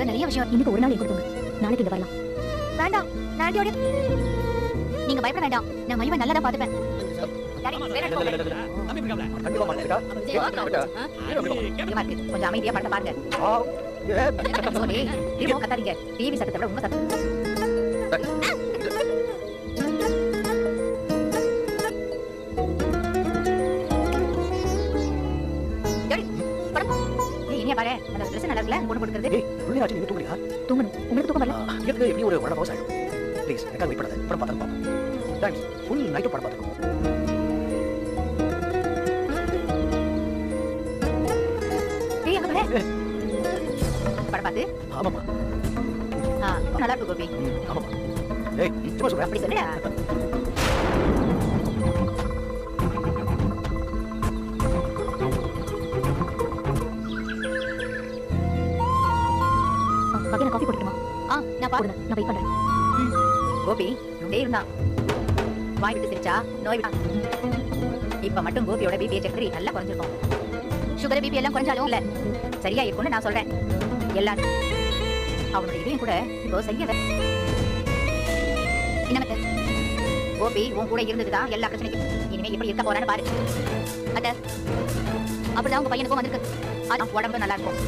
நிறைய விஷயம் இன்னைக்கு ஒரு நாள் கொடுத்துங்க நாளைக்கு இங்க வரலாம் வேண்டாம் நான் ஆண்டியோட நீங்க பயப்பட வேண்டாம் நான் மலிவா நல்லா தான் பாத்துப்பேன். கொஞ்சம் அமைதியா படத்தை பாருங்க டிவி சத்தத்தை விட உங்க சத்தம் இனியா பாரு. அந்த ட்ரெஸ் நல்லா இருக்குல்ல? பொண்ணு கொடுக்குறது. ஏய் புள்ளியாச்சு நீ தூங்குறியா தூங்கணும். உங்களுக்கு தூக்கம் வரல? எனக்கு எப்படி ஒரு ஒன் ஹவர்ஸ் ஆயிடும். ப்ளீஸ் எனக்காக வெயிட் பண்ணாத. படம் பார்த்தாலும் பார்ப்போம். தேங்க்ஸ் ஃபுல் நைட்டு படம் பார்த்துக்கோ. ஏய் அங்க பாரு. படம் பார்த்து ஆமாம்மா. ஆ, நல்லா இருக்கு கோபி. ம், ஆமாம்மா. ஏய் சும்மா சொல்றேன் அப்படி சொல்லுடா மகன காஃபி போட்டுமா ஆ நான் பாருங்க நான் வெயிட் பண்றேன். கோபி டேய் இருந்தா வாய் விட்டு சிரிச்சா நோய் விட்டா. இப்ப மட்டும் கோபியோட பிபி செக் பண்ணி நல்லா குறைஞ்சிருக்கும். சுகர் பிபி எல்லாம் குறைஞ்சாலும் இல்ல. சரியா இருக்கும்னு நான் சொல்றேன். எல்லாரும் அவனோட இதையும் கூட இப்போ சரியா என்ன கோபி உன் கூட இருந்ததுதான் எல்லா பிரச்சனைக்கும். இனிமே எப்படி இருக்க போறான்னு பாரு. அத்த அப்படிதான் உங்க பையனுக்கும் வந்திருக்கு. அதான் உடம்பு நல்லா இருக்கும்.